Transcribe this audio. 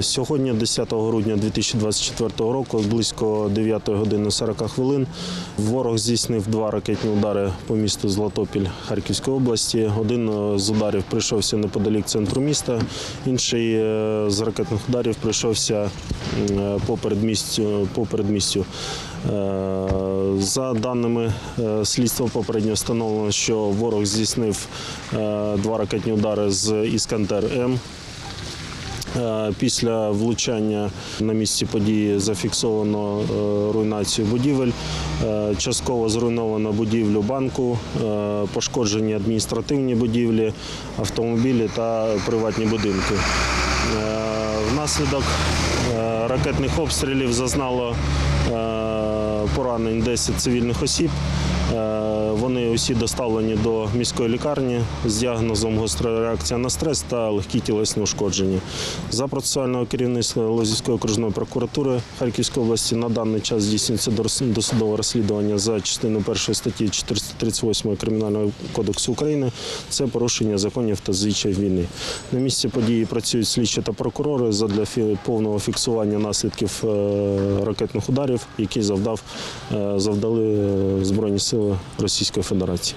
Сьогодні, 10 грудня 2024 року, близько 9 години 40 хвилин, ворог здійснив два ракетні удари по місту Златопіль Харківської області. Один з ударів прийшовся неподалік центру міста, інший е, з ракетних ударів прийшовся е, по передмістю. По передмістю. Е, За даними слідства, попередньо встановлено, що ворог здійснив два ракетні удари з Іскандер М. Е, Після влучання на місці події зафіксовано е, руйнацію будівель. Е, Частково зруйновано будівлю банку, пошкоджені адміністративні будівлі, автомобілі та приватні будинки. Внаслідок ракетних обстрілів зазнало поранень 10 цивільних осіб. Вони усі доставлені до міської лікарні з діагнозом гостра реакція на стрес та легкі тілесні ушкодження. За процесуального керівництва Лозівської окружної прокуратури Харківської області на даний час здійснюється досудове розслідування за частиною першої статті 438 Кримінального кодексу України. Це порушення законів та звичаїв війни. На місці події працюють слідчі та прокурори задля повного фіксування наслідків е, ракетних ударів, які завдав, е, завдали е, Збройні сили Російської Федерації.